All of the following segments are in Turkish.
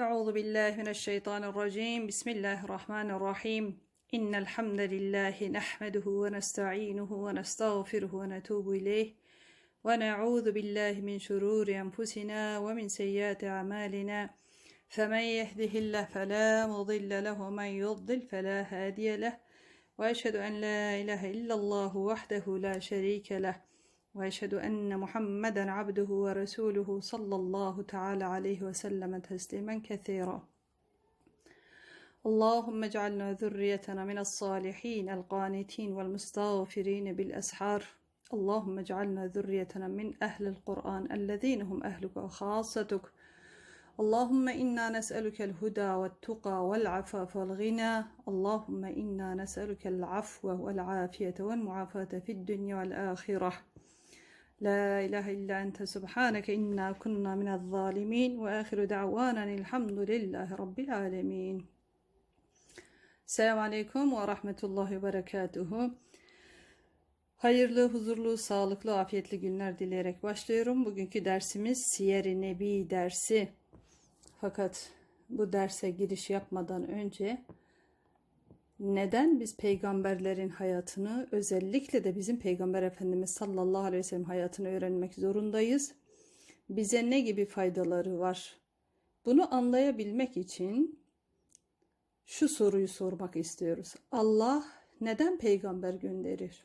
أعوذ بالله من الشيطان الرجيم. بسم الله الرحمن الرحيم. إن الحمد لله نحمده ونستعينه ونستغفره ونتوب إليه. ونعوذ بالله من شرور أنفسنا ومن سيئات أعمالنا. فمن يهده الله فلا مضل له ومن يضلل فلا هادي له. وأشهد أن لا إله إلا الله وحده لا شريك له. وأشهد أن محمدا عبده ورسوله صلى الله تعالى عليه وسلم تسليما كثيرا. اللهم اجعلنا ذريتنا من الصالحين القانتين والمستغفرين بالأسحار. اللهم اجعلنا ذريتنا من أهل القرآن الذين هم أهلك وخاصتك. اللهم إنا نسألك الهدى والتقى والعفاف والغنى. اللهم إنا نسألك العفو والعافية والمعافاة في الدنيا والآخرة. La ilahe illa ente subhaneke inna kunna minel zalimin ve ahiru da'vanen elhamdülillahi rabbil alemin. Selamun aleyküm ve rahmetullahi ve. Hayırlı, huzurlu, sağlıklı, afiyetli günler dileyerek başlıyorum. Bugünkü dersimiz Siyer-i Nebi dersi. Fakat bu derse giriş yapmadan önce neden biz peygamberlerin hayatını özellikle de bizim peygamber efendimiz sallallahu aleyhi ve sellem hayatını öğrenmek zorundayız? Bize ne gibi faydaları var? Bunu anlayabilmek için şu soruyu sormak istiyoruz. Allah neden peygamber gönderir?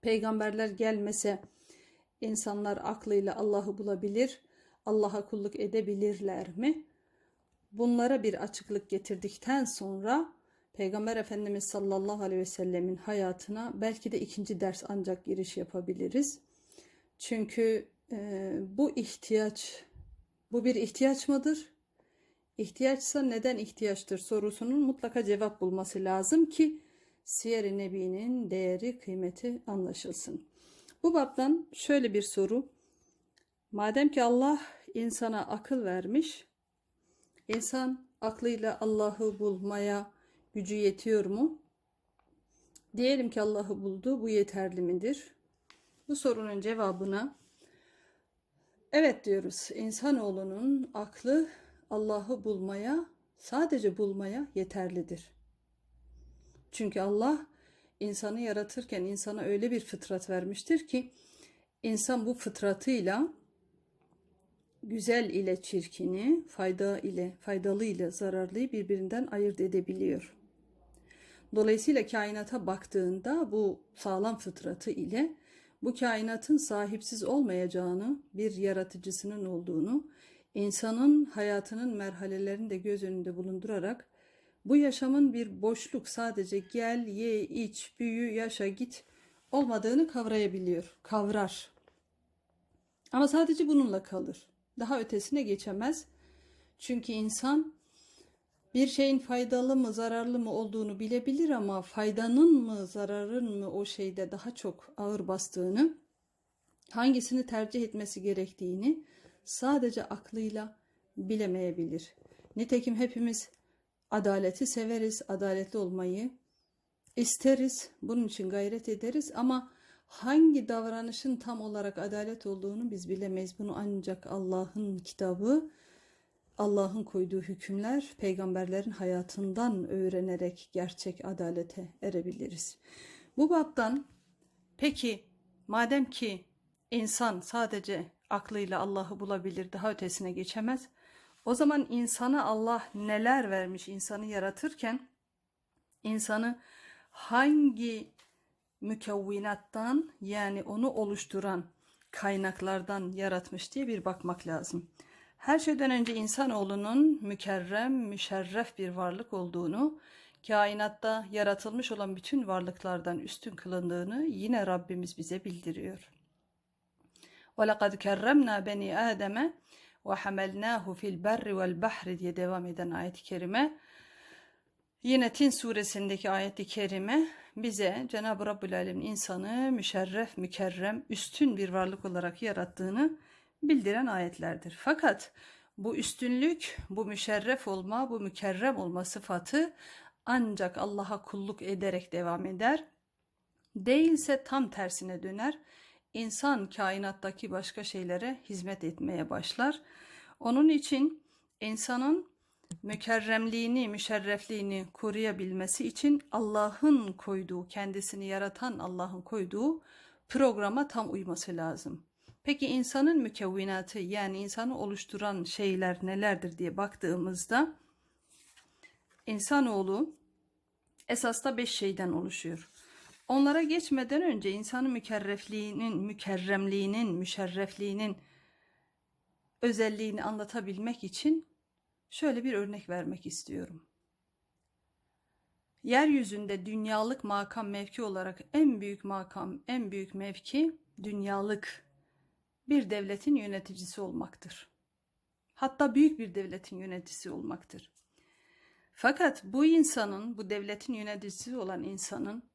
Peygamberler gelmese insanlar aklıyla Allah'ı bulabilir, Allah'a kulluk edebilirler mi? Bunlara bir açıklık getirdikten sonra Peygamber Efendimiz sallallahu aleyhi ve sellemin hayatına belki de ikinci ders ancak giriş yapabiliriz. Çünkü e, bu ihtiyaç, bu bir ihtiyaç mıdır? İhtiyaçsa neden ihtiyaçtır sorusunun mutlaka cevap bulması lazım ki Siyer-i Nebi'nin değeri, kıymeti anlaşılsın. Bu baptan şöyle bir soru. Madem ki Allah insana akıl vermiş, insan aklıyla Allah'ı bulmaya gücü yetiyor mu? Diyelim ki Allah'ı buldu, bu yeterli midir? Bu sorunun cevabına evet diyoruz. İnsanoğlunun aklı Allah'ı bulmaya, sadece bulmaya yeterlidir. Çünkü Allah insanı yaratırken insana öyle bir fıtrat vermiştir ki insan bu fıtratıyla güzel ile çirkini, fayda ile faydalı ile zararlıyı birbirinden ayırt edebiliyor. Dolayısıyla kainata baktığında bu sağlam fıtratı ile bu kainatın sahipsiz olmayacağını, bir yaratıcısının olduğunu, insanın hayatının merhalelerini de göz önünde bulundurarak bu yaşamın bir boşluk sadece gel, ye, iç, büyü, yaşa, git olmadığını kavrayabiliyor, kavrar. Ama sadece bununla kalır. Daha ötesine geçemez. Çünkü insan bir şeyin faydalı mı, zararlı mı olduğunu bilebilir ama faydanın mı, zararın mı o şeyde daha çok ağır bastığını, hangisini tercih etmesi gerektiğini sadece aklıyla bilemeyebilir. Nitekim hepimiz adaleti severiz, adaletli olmayı isteriz, bunun için gayret ederiz ama hangi davranışın tam olarak adalet olduğunu biz bilemeyiz. Bunu ancak Allah'ın kitabı, Allah'ın koyduğu hükümler, peygamberlerin hayatından öğrenerek gerçek adalete erebiliriz. Bu baptan peki madem ki insan sadece aklıyla Allah'ı bulabilir, daha ötesine geçemez. O zaman insana Allah neler vermiş insanı yaratırken insanı hangi mükevvinattan yani onu oluşturan kaynaklardan yaratmış diye bir bakmak lazım. Her şeyden önce insanoğlunun mükerrem, müşerref bir varlık olduğunu, kainatta yaratılmış olan bütün varlıklardan üstün kılındığını yine Rabbimiz bize bildiriyor. وَلَقَدْ كَرَّمْنَا بَنِي آدَمَ وَحَمَلْنَاهُ فِي الْبَرِّ وَالْبَحْرِ diye devam eden ayet-i kerime. Yine Tin suresindeki ayet-i kerime bize Cenab-ı Rabbül Alem insanı müşerref, mükerrem, üstün bir varlık olarak yarattığını bildiren ayetlerdir. Fakat bu üstünlük, bu müşerref olma, bu mükerrem olma sıfatı ancak Allah'a kulluk ederek devam eder. Değilse tam tersine döner insan kainattaki başka şeylere hizmet etmeye başlar. Onun için insanın mükerremliğini, müşerrefliğini koruyabilmesi için Allah'ın koyduğu, kendisini yaratan Allah'ın koyduğu programa tam uyması lazım. Peki insanın mükevvinatı yani insanı oluşturan şeyler nelerdir diye baktığımızda insanoğlu esasda beş şeyden oluşuyor. Onlara geçmeden önce insanın mükerrefliğinin, mükerremliğinin, müşerrefliğinin özelliğini anlatabilmek için şöyle bir örnek vermek istiyorum. Yeryüzünde dünyalık makam mevki olarak en büyük makam, en büyük mevki dünyalık bir devletin yöneticisi olmaktır. Hatta büyük bir devletin yöneticisi olmaktır. Fakat bu insanın, bu devletin yöneticisi olan insanın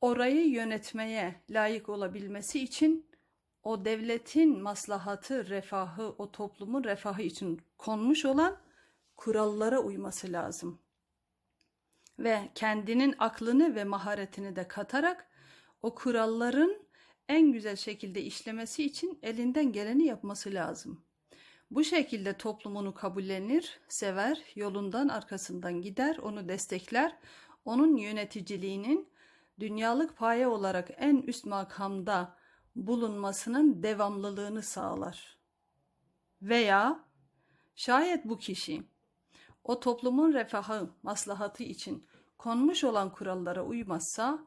orayı yönetmeye layık olabilmesi için o devletin maslahatı, refahı, o toplumun refahı için konmuş olan kurallara uyması lazım. Ve kendinin aklını ve maharetini de katarak o kuralların en güzel şekilde işlemesi için elinden geleni yapması lazım. Bu şekilde toplumunu kabullenir, sever, yolundan arkasından gider, onu destekler, onun yöneticiliğinin dünyalık paye olarak en üst makamda bulunmasının devamlılığını sağlar. Veya şayet bu kişi o toplumun refahı, maslahatı için konmuş olan kurallara uymazsa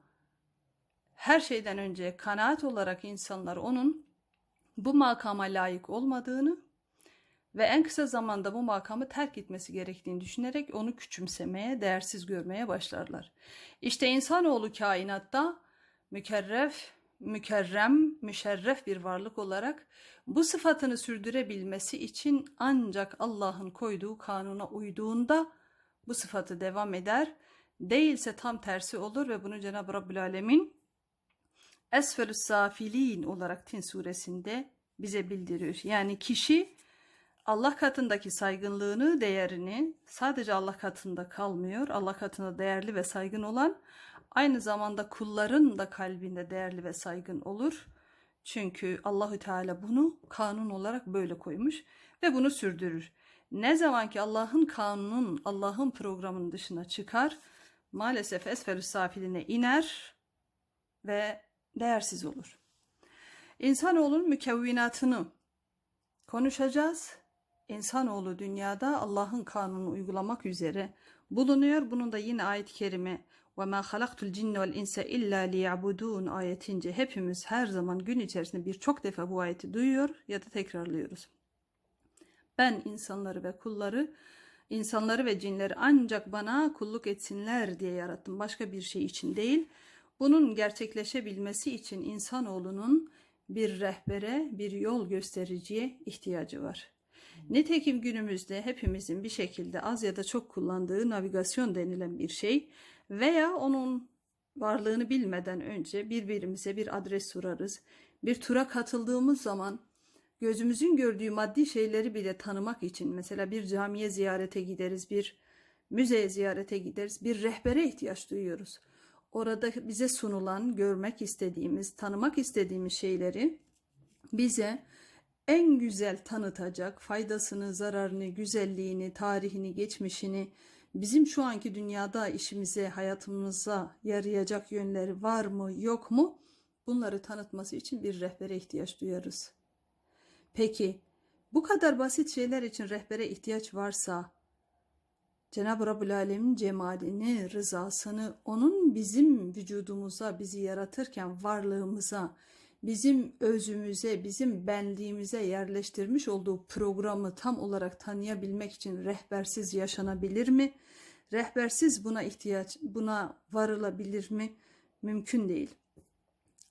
her şeyden önce kanaat olarak insanlar onun bu makama layık olmadığını ve en kısa zamanda bu makamı terk etmesi gerektiğini düşünerek onu küçümsemeye, değersiz görmeye başlarlar. İşte insanoğlu kainatta mükerref, mükerrem, müşerref bir varlık olarak bu sıfatını sürdürebilmesi için ancak Allah'ın koyduğu kanuna uyduğunda bu sıfatı devam eder. Değilse tam tersi olur ve bunu Cenab-ı Rabbül Alemin Esfelü Safilin olarak Tin suresinde bize bildiriyor. Yani kişi Allah katındaki saygınlığını, değerini sadece Allah katında kalmıyor. Allah katında değerli ve saygın olan aynı zamanda kulların da kalbinde değerli ve saygın olur. Çünkü Allahü Teala bunu kanun olarak böyle koymuş ve bunu sürdürür. Ne zaman ki Allah'ın kanunun, Allah'ın programının dışına çıkar, maalesef esfelü safiline iner ve değersiz olur. İnsanoğlunun mükevvinatını konuşacağız. İnsanoğlu dünyada Allah'ın kanunu uygulamak üzere bulunuyor. Bunun da yine ayet-i kerime ve ma halaktul cinne vel insa illa liyabudun ayetince hepimiz her zaman gün içerisinde birçok defa bu ayeti duyuyor ya da tekrarlıyoruz. Ben insanları ve kulları, insanları ve cinleri ancak bana kulluk etsinler diye yarattım. Başka bir şey için değil. Bunun gerçekleşebilmesi için insanoğlunun bir rehbere, bir yol göstericiye ihtiyacı var. Nitekim günümüzde hepimizin bir şekilde az ya da çok kullandığı navigasyon denilen bir şey veya onun varlığını bilmeden önce birbirimize bir adres sorarız. Bir tura katıldığımız zaman gözümüzün gördüğü maddi şeyleri bile tanımak için mesela bir camiye ziyarete gideriz, bir müzeye ziyarete gideriz, bir rehbere ihtiyaç duyuyoruz. Orada bize sunulan, görmek istediğimiz, tanımak istediğimiz şeyleri bize en güzel tanıtacak, faydasını, zararını, güzelliğini, tarihini, geçmişini, bizim şu anki dünyada işimize, hayatımıza yarayacak yönleri var mı, yok mu? Bunları tanıtması için bir rehbere ihtiyaç duyarız. Peki bu kadar basit şeyler için rehbere ihtiyaç varsa Cenab-ı Rabbül Alemin cemalini, rızasını, onun bizim vücudumuza, bizi yaratırken varlığımıza, bizim özümüze, bizim benliğimize yerleştirmiş olduğu programı tam olarak tanıyabilmek için rehbersiz yaşanabilir mi? Rehbersiz buna ihtiyaç, buna varılabilir mi? Mümkün değil.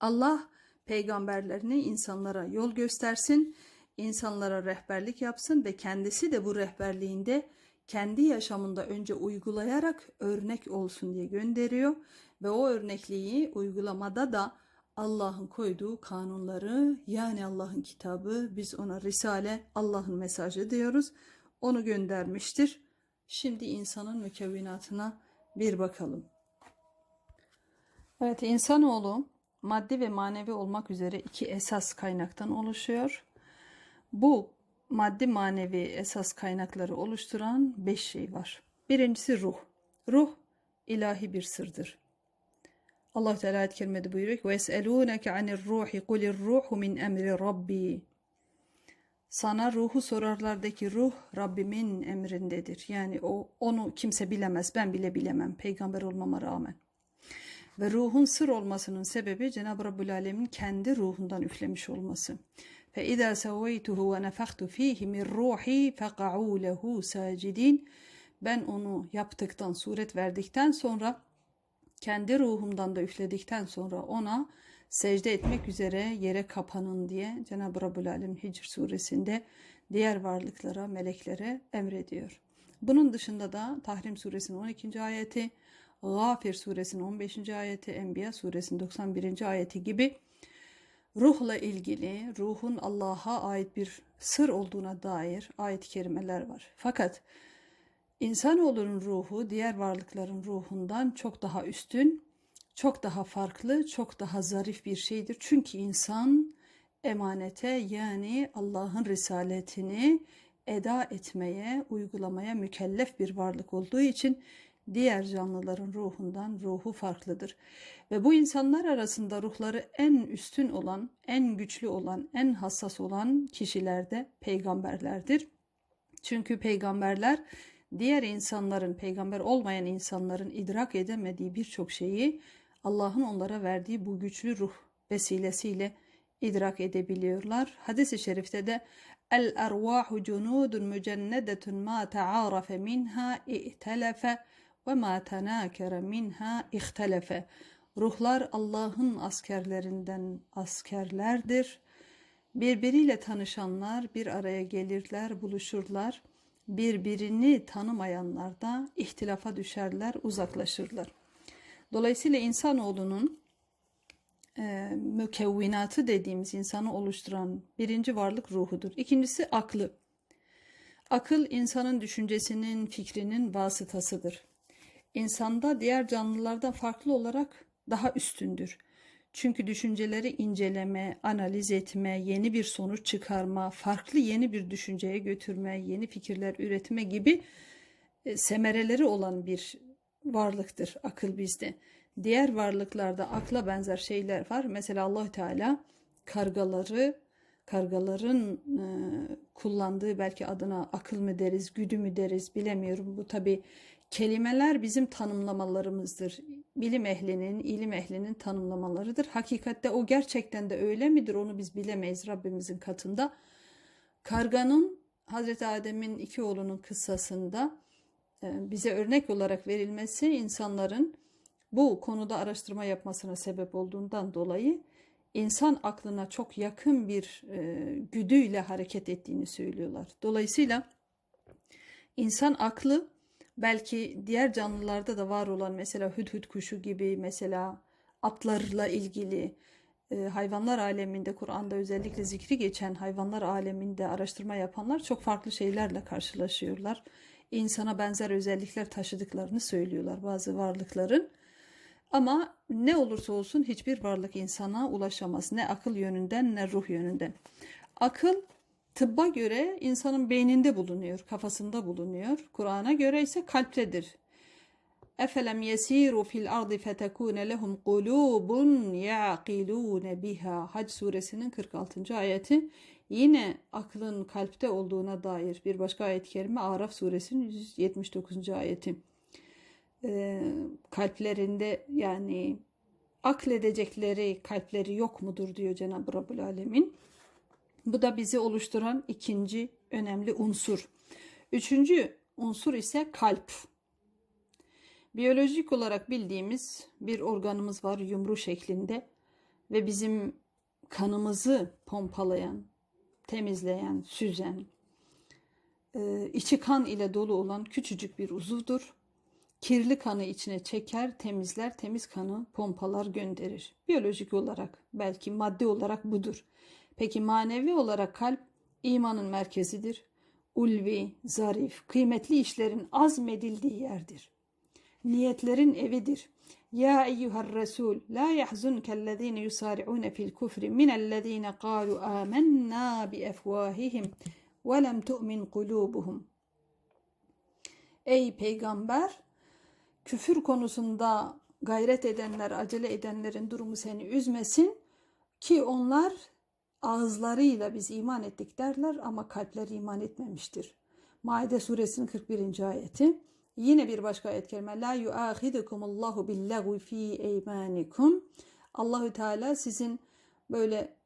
Allah peygamberlerini insanlara yol göstersin, insanlara rehberlik yapsın ve kendisi de bu rehberliğinde kendi yaşamında önce uygulayarak örnek olsun diye gönderiyor ve o örnekliği uygulamada da Allah'ın koyduğu kanunları yani Allah'ın kitabı biz ona Risale Allah'ın mesajı diyoruz. Onu göndermiştir. Şimdi insanın mükevvinatına bir bakalım. Evet insanoğlu maddi ve manevi olmak üzere iki esas kaynaktan oluşuyor. Bu maddi manevi esas kaynakları oluşturan beş şey var. Birincisi ruh. Ruh ilahi bir sırdır. Allah Teala ayet-i kerimede buyuruyor ki: "Veselûneke anir ruhi kulir ruhu min emri rabbi." Sana ruhu sorarlardaki ruh Rabbimin emrindedir. Yani o onu kimse bilemez. Ben bile bilemem peygamber olmama rağmen. Ve ruhun sır olmasının sebebi Cenab-ı Rabbül Alemin kendi ruhundan üflemiş olması. فَاِذَا سَوَيْتُهُ وَنَفَخْتُ ف۪يهِ مِنْ رُوحِي فَقَعُوا لَهُ سَاجِد۪ينَ Ben onu yaptıktan, suret verdikten sonra, kendi ruhumdan da üfledikten sonra ona secde etmek üzere yere kapanın diye Cenab-ı Rabbül Alem Hicr suresinde diğer varlıklara, meleklere emrediyor. Bunun dışında da Tahrim suresinin 12. ayeti, Gafir suresinin 15. ayeti, Enbiya suresinin 91. ayeti gibi ruhla ilgili, ruhun Allah'a ait bir sır olduğuna dair ayet-i kerimeler var. Fakat insanoğlunun ruhu diğer varlıkların ruhundan çok daha üstün, çok daha farklı, çok daha zarif bir şeydir. Çünkü insan emanete yani Allah'ın risaletini eda etmeye, uygulamaya mükellef bir varlık olduğu için diğer canlıların ruhundan ruhu farklıdır. Ve bu insanlar arasında ruhları en üstün olan, en güçlü olan, en hassas olan kişiler de peygamberlerdir. Çünkü peygamberler diğer insanların, peygamber olmayan insanların idrak edemediği birçok şeyi Allah'ın onlara verdiği bu güçlü ruh vesilesiyle idrak edebiliyorlar. Hadis-i şerifte de El ervahu cunudun mücennedetun ma ta'arafe minha i'telefe ve ma tenakere minha ihtelefe. Ruhlar Allah'ın askerlerinden askerlerdir. Birbiriyle tanışanlar bir araya gelirler, buluşurlar. Birbirini tanımayanlar da ihtilafa düşerler, uzaklaşırlar. Dolayısıyla insanoğlunun e, mükevvinatı dediğimiz insanı oluşturan birinci varlık ruhudur. İkincisi aklı. Akıl insanın düşüncesinin, fikrinin vasıtasıdır. İnsanda diğer canlılardan farklı olarak daha üstündür. Çünkü düşünceleri inceleme, analiz etme, yeni bir sonuç çıkarma, farklı yeni bir düşünceye götürme, yeni fikirler üretme gibi e, semereleri olan bir varlıktır akıl bizde. Diğer varlıklarda akla benzer şeyler var. Mesela Allah Teala kargaları kargaların e, kullandığı belki adına akıl mı deriz, güdü mü deriz bilemiyorum. Bu tabi kelimeler bizim tanımlamalarımızdır. Bilim ehlinin, ilim ehlinin tanımlamalarıdır. Hakikatte o gerçekten de öyle midir onu biz bilemeyiz Rabbimizin katında. Karganın Hazreti Adem'in iki oğlunun kıssasında e, bize örnek olarak verilmesi insanların bu konuda araştırma yapmasına sebep olduğundan dolayı insan aklına çok yakın bir e, güdüyle hareket ettiğini söylüyorlar. Dolayısıyla insan aklı belki diğer canlılarda da var olan mesela hüdhüd kuşu gibi mesela atlarla ilgili e, hayvanlar aleminde Kur'an'da özellikle zikri geçen hayvanlar aleminde araştırma yapanlar çok farklı şeylerle karşılaşıyorlar. İnsana benzer özellikler taşıdıklarını söylüyorlar bazı varlıkların. Ama ne olursa olsun hiçbir varlık insana ulaşamaz. Ne akıl yönünden ne ruh yönünden. Akıl tıbba göre insanın beyninde bulunuyor, kafasında bulunuyor. Kur'an'a göre ise kalptedir. Efelem yesiru fil ardı fetekune lehum kulubun yaqilun biha. Hac suresinin 46. ayeti. Yine aklın kalpte olduğuna dair bir başka ayet-i kerime Araf suresinin 179. ayeti e, kalplerinde yani akledecekleri kalpleri yok mudur diyor Cenab-ı Rabbül Alemin. Bu da bizi oluşturan ikinci önemli unsur. Üçüncü unsur ise kalp. Biyolojik olarak bildiğimiz bir organımız var yumru şeklinde ve bizim kanımızı pompalayan, temizleyen, süzen, e, içi kan ile dolu olan küçücük bir uzuvdur. Kirli kanı içine çeker, temizler, temiz kanı pompalar gönderir. Biyolojik olarak, belki maddi olarak budur. Peki manevi olarak kalp imanın merkezidir. Ulvi, zarif, kıymetli işlerin azmedildiği yerdir. Niyetlerin evidir. Ya eyyuhar Resul, la yahzunkellezine yusari'une fil kufri minellezine kalu amennâ bi efvâhihim ve lem tu'min kulubuhum. Ey peygamber, küfür konusunda gayret edenler, acele edenlerin durumu seni üzmesin ki onlar ağızlarıyla biz iman ettik derler ama kalpleri iman etmemiştir. Maide suresinin 41. ayeti. Yine bir başka ayet kelime. La yuahidukumullahu billagwi fi eymanikum. Allahü Teala sizin böyle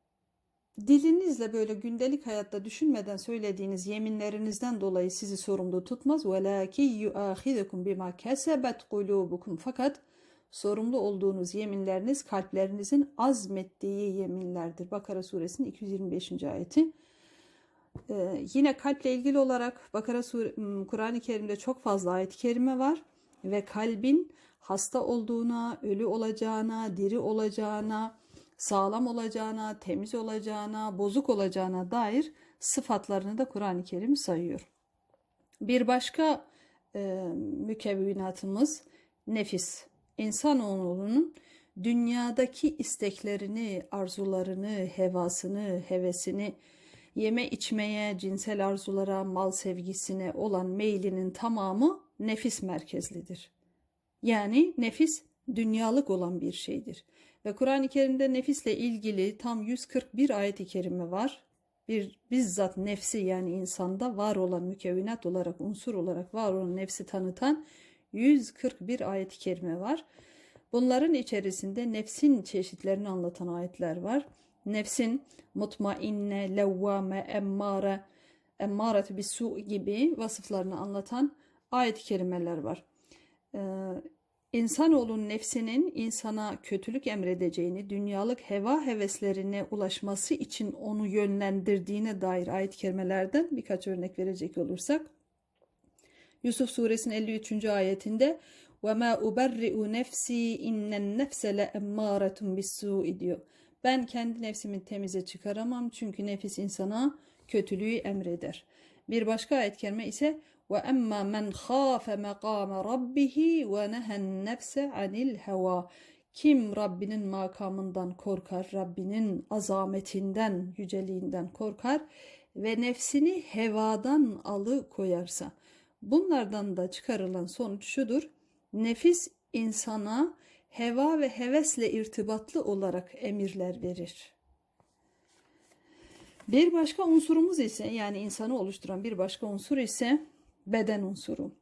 dilinizle böyle gündelik hayatta düşünmeden söylediğiniz yeminlerinizden dolayı sizi sorumlu tutmaz. Velaki yuahidukum bima kesebet kulubukum. Fakat sorumlu olduğunuz yeminleriniz kalplerinizin azmettiği yeminlerdir. Bakara suresinin 225. ayeti. Ee, yine kalple ilgili olarak Bakara Kur'an-ı Kerim'de çok fazla ayet-i kerime var ve kalbin hasta olduğuna, ölü olacağına, diri olacağına, sağlam olacağına, temiz olacağına, bozuk olacağına dair sıfatlarını da Kur'an-ı Kerim sayıyor. Bir başka e, mükevvinatımız nefis. İnsanoğlunun dünyadaki isteklerini, arzularını, hevasını, hevesini, yeme içmeye, cinsel arzulara, mal sevgisine olan meylinin tamamı nefis merkezlidir. Yani nefis dünyalık olan bir şeydir. Ve Kur'an-ı Kerim'de nefisle ilgili tam 141 ayet-i kerime var. Bir bizzat nefsi yani insanda var olan mükevvinat olarak, unsur olarak var olan nefsi tanıtan 141 ayet-i kerime var. Bunların içerisinde nefsin çeşitlerini anlatan ayetler var. Nefsin mutmainne, levvame, emmare, emmare bir su gibi vasıflarını anlatan ayet-i kerimeler var. Ee, İnsanoğlunun nefsinin insana kötülük emredeceğini, dünyalık heva heveslerine ulaşması için onu yönlendirdiğine dair ayet-i kerimelerden birkaç örnek verecek olursak. Yusuf suresinin 53. ayetinde ve ma uberri'u nefsi innen nefse le emmâretun diyor. Ben kendi nefsimi temize çıkaramam çünkü nefis insana kötülüğü emreder. Bir başka ayet kerime ise ve emma men khâfe mekâme rabbihi ve nehen nefse anil. Kim Rabbinin makamından korkar, Rabbinin azametinden, yüceliğinden korkar ve nefsini hevadan alı koyarsa. Bunlardan da çıkarılan sonuç şudur. Nefis insana heva ve hevesle irtibatlı olarak emirler verir. Bir başka unsurumuz ise yani insanı oluşturan bir başka unsur ise beden unsuru.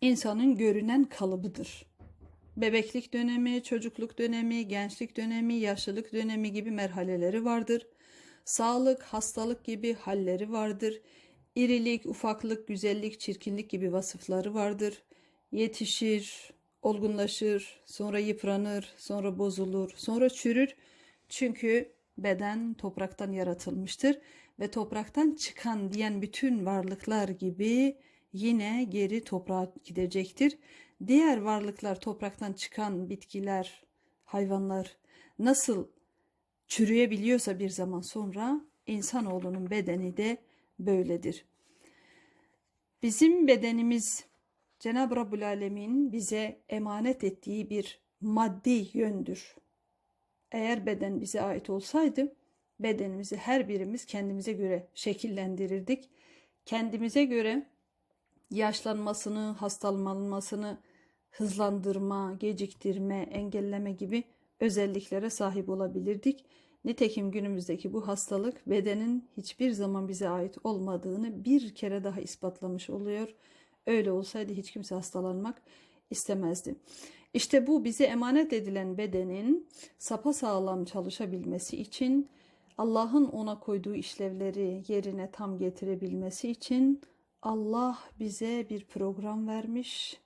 İnsanın görünen kalıbıdır. Bebeklik dönemi, çocukluk dönemi, gençlik dönemi, yaşlılık dönemi gibi merhaleleri vardır. Sağlık, hastalık gibi halleri vardır. İrilik, ufaklık, güzellik, çirkinlik gibi vasıfları vardır. Yetişir, olgunlaşır, sonra yıpranır, sonra bozulur, sonra çürür. Çünkü beden topraktan yaratılmıştır ve topraktan çıkan diyen bütün varlıklar gibi yine geri toprağa gidecektir. Diğer varlıklar topraktan çıkan bitkiler, hayvanlar nasıl çürüyebiliyorsa bir zaman sonra insanoğlunun bedeni de böyledir. Bizim bedenimiz Cenab-ı Rabbül Alemin bize emanet ettiği bir maddi yöndür. Eğer beden bize ait olsaydı bedenimizi her birimiz kendimize göre şekillendirirdik. Kendimize göre yaşlanmasını, hastalanmasını hızlandırma, geciktirme, engelleme gibi özelliklere sahip olabilirdik. Nitekim günümüzdeki bu hastalık bedenin hiçbir zaman bize ait olmadığını bir kere daha ispatlamış oluyor. Öyle olsaydı hiç kimse hastalanmak istemezdi. İşte bu bize emanet edilen bedenin sapasağlam çalışabilmesi için Allah'ın ona koyduğu işlevleri yerine tam getirebilmesi için Allah bize bir program vermiş.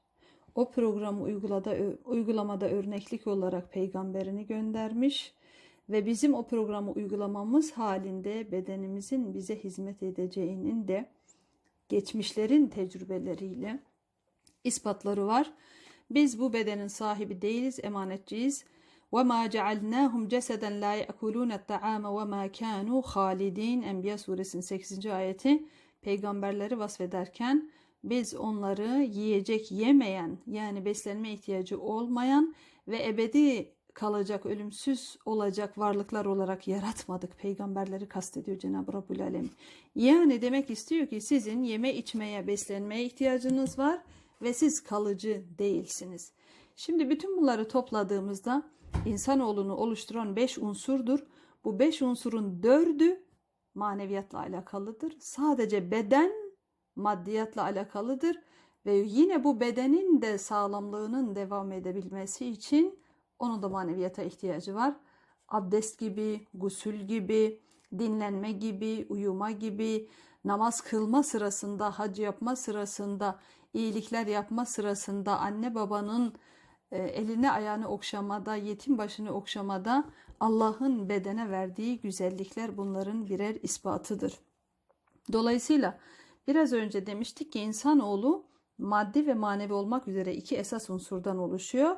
O programı uygulada, uygulamada örneklik olarak peygamberini göndermiş ve bizim o programı uygulamamız halinde bedenimizin bize hizmet edeceğinin de geçmişlerin tecrübeleriyle ispatları var. Biz bu bedenin sahibi değiliz, emanetçiyiz. وَمَا جَعَلْنَاهُمْ جَسَدًا لَا يَأْكُلُونَ الطَّعَامَ وَمَا كَانُوا خَالِد۪ينَ Enbiya suresinin 8. ayeti peygamberleri vasfederken biz onları yiyecek yemeyen yani beslenme ihtiyacı olmayan ve ebedi kalacak, ölümsüz olacak varlıklar olarak yaratmadık. Peygamberleri kastediyor Cenab-ı Rabbül Alem. Yani demek istiyor ki sizin yeme içmeye, beslenmeye ihtiyacınız var ve siz kalıcı değilsiniz. Şimdi bütün bunları topladığımızda insanoğlunu oluşturan beş unsurdur. Bu beş unsurun dördü maneviyatla alakalıdır. Sadece beden maddiyatla alakalıdır ve yine bu bedenin de sağlamlığının devam edebilmesi için onun da maneviyata ihtiyacı var. Abdest gibi, gusül gibi, dinlenme gibi, uyuma gibi, namaz kılma sırasında, hac yapma sırasında, iyilikler yapma sırasında, anne babanın e, eline ayağını okşamada, yetim başını okşamada Allah'ın bedene verdiği güzellikler bunların birer ispatıdır. Dolayısıyla biraz önce demiştik ki insanoğlu maddi ve manevi olmak üzere iki esas unsurdan oluşuyor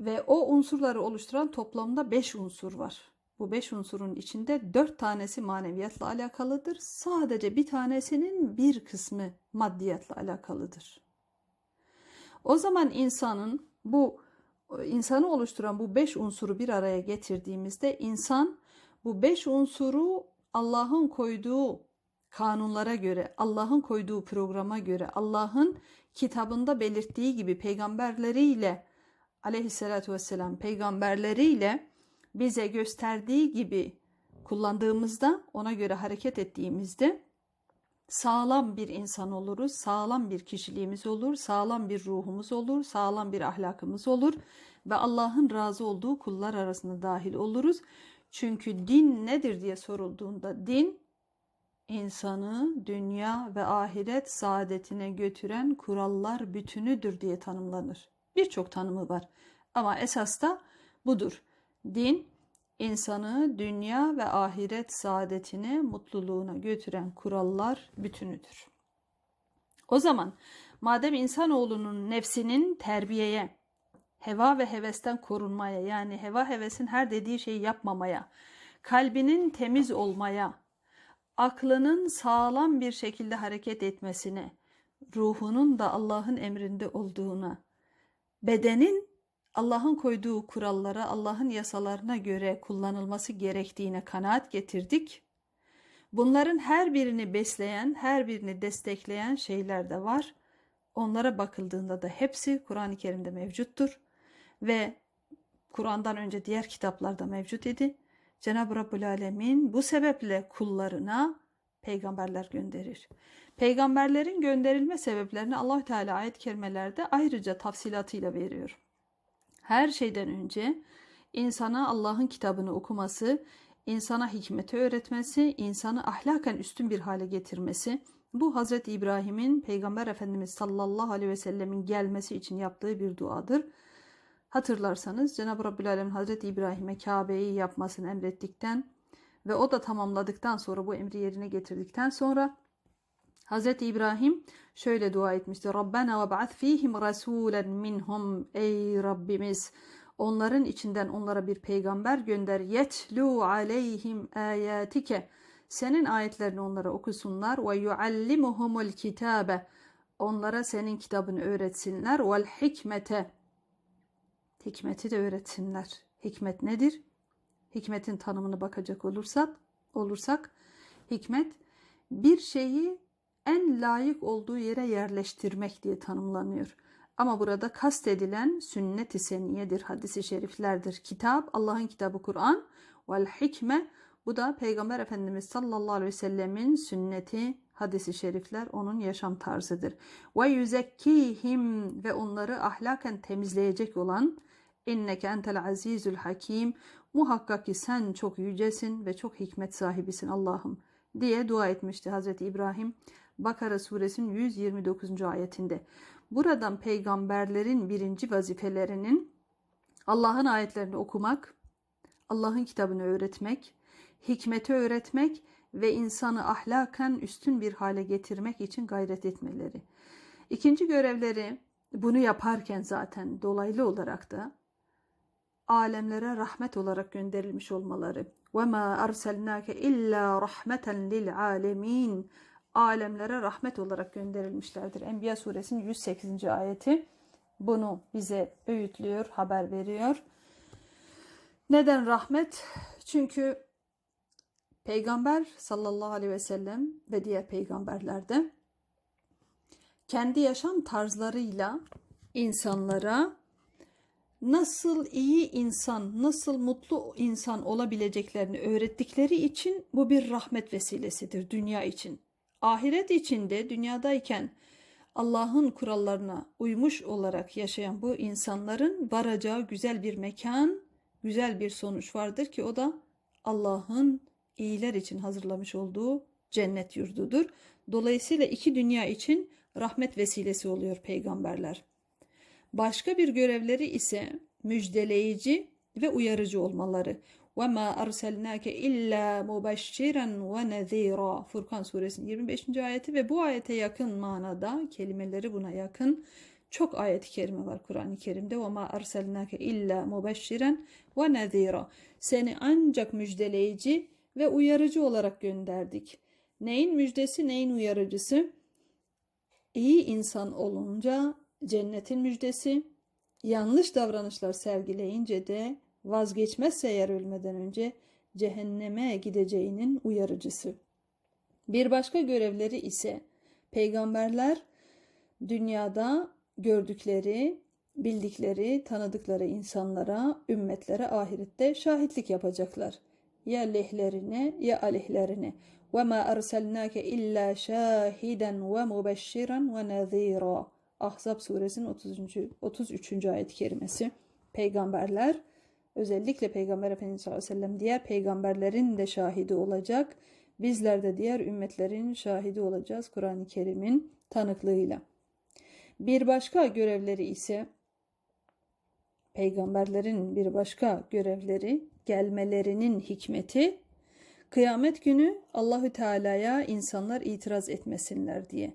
ve o unsurları oluşturan toplamda beş unsur var. Bu beş unsurun içinde dört tanesi maneviyatla alakalıdır. Sadece bir tanesinin bir kısmı maddiyatla alakalıdır. O zaman insanın bu insanı oluşturan bu beş unsuru bir araya getirdiğimizde insan bu beş unsuru Allah'ın koyduğu kanunlara göre, Allah'ın koyduğu programa göre, Allah'ın kitabında belirttiği gibi peygamberleriyle aleyhissalatü vesselam peygamberleriyle bize gösterdiği gibi kullandığımızda, ona göre hareket ettiğimizde sağlam bir insan oluruz, sağlam bir kişiliğimiz olur, sağlam bir ruhumuz olur, sağlam bir ahlakımız olur ve Allah'ın razı olduğu kullar arasında dahil oluruz. Çünkü din nedir diye sorulduğunda din insanı dünya ve ahiret saadetine götüren kurallar bütünüdür diye tanımlanır. Birçok tanımı var ama esas da budur. Din insanı dünya ve ahiret saadetine, mutluluğuna götüren kurallar bütünüdür. O zaman madem insanoğlunun nefsinin terbiyeye, heva ve hevesten korunmaya yani heva hevesin her dediği şeyi yapmamaya, kalbinin temiz olmaya, aklının sağlam bir şekilde hareket etmesine, ruhunun da Allah'ın emrinde olduğuna, bedenin Allah'ın koyduğu kurallara, Allah'ın yasalarına göre kullanılması gerektiğine kanaat getirdik. Bunların her birini besleyen, her birini destekleyen şeyler de var. Onlara bakıldığında da hepsi Kur'an-ı Kerim'de mevcuttur ve Kur'an'dan önce diğer kitaplarda mevcut idi. Cenab-ı Rabbül Alemin bu sebeple kullarına peygamberler gönderir. Peygamberlerin gönderilme sebeplerini Allah Teala ayet-i kerimelerde ayrıca tafsilatıyla veriyor. Her şeyden önce insana Allah'ın kitabını okuması, insana hikmeti öğretmesi, insanı ahlaken üstün bir hale getirmesi, bu Hazreti İbrahim'in Peygamber Efendimiz sallallahu aleyhi ve sellemin gelmesi için yaptığı bir duadır. Hatırlarsanız Cenab-ı Rabbül Alem Hazreti İbrahim'e Kabe'yi yapmasını emrettikten ve o da tamamladıktan sonra bu emri yerine getirdikten sonra Hazreti İbrahim şöyle dua etmişti. Rabbena ve ba'ath fihim rasulen minhum. Ey Rabbimiz onların içinden onlara bir peygamber gönder. Yetlu aleyhim ayatike. Senin ayetlerini onlara okusunlar. Ve yuallimuhumul kitabe. Onlara senin kitabını öğretsinler. Vel hikmete. Hikmeti de öğretsinler. Hikmet nedir? Hikmetin tanımını bakacak olursak, olursak hikmet bir şeyi en layık olduğu yere yerleştirmek diye tanımlanıyor. Ama burada kastedilen sünnet-i seniyedir, hadisi şeriflerdir. Kitap, Allah'ın kitabı Kur'an vel hikme bu da Peygamber Efendimiz sallallahu aleyhi ve sellemin sünneti, hadisi şerifler onun yaşam tarzıdır. Ve yüzekkihim ve onları ahlaken temizleyecek olan inneke entel azizül hakim muhakkak ki sen çok yücesin ve çok hikmet sahibisin Allah'ım diye dua etmişti Hazreti İbrahim. Bakara suresinin 129. ayetinde. Buradan peygamberlerin birinci vazifelerinin Allah'ın ayetlerini okumak, Allah'ın kitabını öğretmek, hikmeti öğretmek ve insanı ahlaken üstün bir hale getirmek için gayret etmeleri. İkinci görevleri bunu yaparken zaten dolaylı olarak da alemlere rahmet olarak gönderilmiş olmaları. Ve ma arsalnake illa rahmeten lil alemin. Alemlere rahmet olarak gönderilmişlerdir. Enbiya suresinin 108. ayeti bunu bize öğütlüyor, haber veriyor. Neden rahmet? Çünkü Peygamber sallallahu aleyhi ve sellem ve diğer peygamberlerde kendi yaşam tarzlarıyla insanlara nasıl iyi insan, nasıl mutlu insan olabileceklerini öğrettikleri için bu bir rahmet vesilesidir dünya için. Ahiret içinde dünyadayken Allah'ın kurallarına uymuş olarak yaşayan bu insanların varacağı güzel bir mekan, güzel bir sonuç vardır ki o da Allah'ın iyiler için hazırlamış olduğu cennet yurdudur. Dolayısıyla iki dünya için rahmet vesilesi oluyor peygamberler. Başka bir görevleri ise müjdeleyici ve uyarıcı olmaları. وَمَا أَرْسَلْنَاكَ إِلَّا مُبَشِّرًا وَنَذ۪يرًا Furkan suresinin 25. ayeti ve bu ayete yakın manada kelimeleri buna yakın çok ayet-i kerime var Kur'an-ı Kerim'de. وَمَا أَرْسَلْنَاكَ إِلَّا مُبَشِّرًا وَنَذ۪يرًا Seni ancak müjdeleyici ve uyarıcı olarak gönderdik. Neyin müjdesi, neyin uyarıcısı? İyi insan olunca cennetin müjdesi yanlış davranışlar sergileyince de vazgeçmezse eğer ölmeden önce cehenneme gideceğinin uyarıcısı. Bir başka görevleri ise peygamberler dünyada gördükleri, bildikleri, tanıdıkları insanlara, ümmetlere ahirette şahitlik yapacaklar. Ya lehlerine ya aleyhlerine. Ve ma erselnake illa şahiden ve mubeşşiran ve nazira. Ahzab suresinin 30. 33. ayet-i kerimesi. Peygamberler özellikle Peygamber Efendimiz sallallahu aleyhi ve sellem diğer peygamberlerin de şahidi olacak. Bizler de diğer ümmetlerin şahidi olacağız Kur'an-ı Kerim'in tanıklığıyla. Bir başka görevleri ise peygamberlerin bir başka görevleri gelmelerinin hikmeti kıyamet günü Allahü Teala'ya insanlar itiraz etmesinler diye.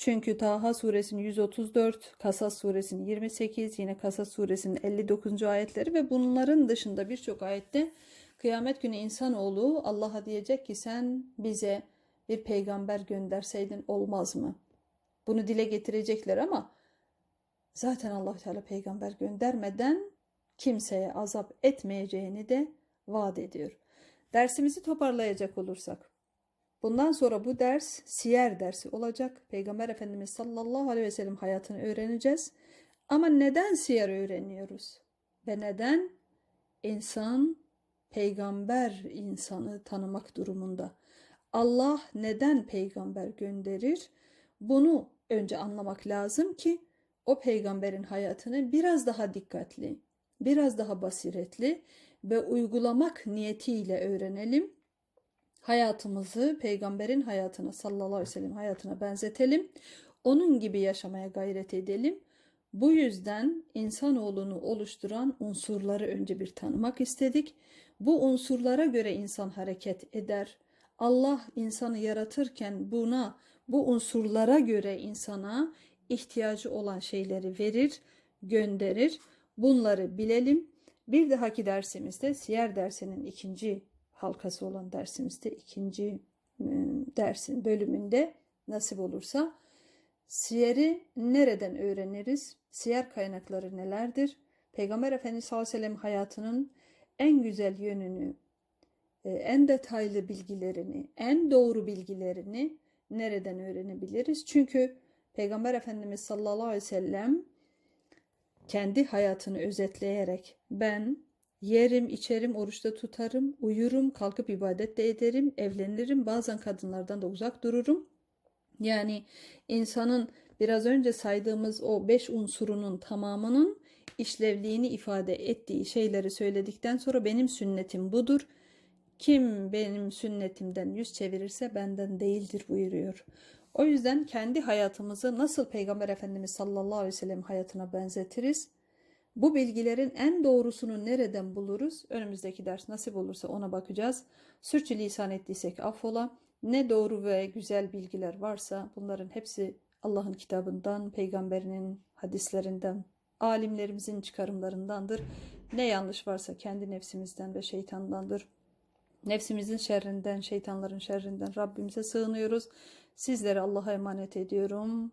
Çünkü Taha suresinin 134, Kasas suresinin 28, yine Kasas suresinin 59. ayetleri ve bunların dışında birçok ayette kıyamet günü insanoğlu Allah'a diyecek ki sen bize bir peygamber gönderseydin olmaz mı? Bunu dile getirecekler ama zaten allah Teala peygamber göndermeden kimseye azap etmeyeceğini de vaat ediyor. Dersimizi toparlayacak olursak Bundan sonra bu ders siyer dersi olacak. Peygamber Efendimiz sallallahu aleyhi ve sellem hayatını öğreneceğiz. Ama neden siyer öğreniyoruz? Ve neden insan peygamber insanı tanımak durumunda? Allah neden peygamber gönderir? Bunu önce anlamak lazım ki o peygamberin hayatını biraz daha dikkatli, biraz daha basiretli ve uygulamak niyetiyle öğrenelim hayatımızı peygamberin hayatına sallallahu aleyhi ve sellem hayatına benzetelim. Onun gibi yaşamaya gayret edelim. Bu yüzden insanoğlunu oluşturan unsurları önce bir tanımak istedik. Bu unsurlara göre insan hareket eder. Allah insanı yaratırken buna, bu unsurlara göre insana ihtiyacı olan şeyleri verir, gönderir. Bunları bilelim. Bir dahaki dersimizde siyer dersinin ikinci halkası olan dersimizde ikinci ıı, dersin bölümünde nasip olursa siyeri nereden öğreniriz? Siyer kaynakları nelerdir? Peygamber Efendimiz sallallahu aleyhi ve sellem hayatının en güzel yönünü, e, en detaylı bilgilerini, en doğru bilgilerini nereden öğrenebiliriz? Çünkü Peygamber Efendimiz sallallahu aleyhi ve sellem kendi hayatını özetleyerek ben Yerim, içerim, oruçta tutarım, uyurum, kalkıp ibadet de ederim, evlenirim, bazen kadınlardan da uzak dururum. Yani insanın biraz önce saydığımız o beş unsurunun tamamının işlevliğini ifade ettiği şeyleri söyledikten sonra benim sünnetim budur. Kim benim sünnetimden yüz çevirirse benden değildir buyuruyor. O yüzden kendi hayatımızı nasıl Peygamber Efendimiz sallallahu aleyhi ve sellem hayatına benzetiriz? Bu bilgilerin en doğrusunu nereden buluruz? Önümüzdeki ders nasip olursa ona bakacağız. Sürçülisan ettiysek affola. Ne doğru ve güzel bilgiler varsa bunların hepsi Allah'ın kitabından, peygamberinin hadislerinden, alimlerimizin çıkarımlarındandır. Ne yanlış varsa kendi nefsimizden ve şeytandandır. Nefsimizin şerrinden, şeytanların şerrinden Rabbimize sığınıyoruz. Sizleri Allah'a emanet ediyorum.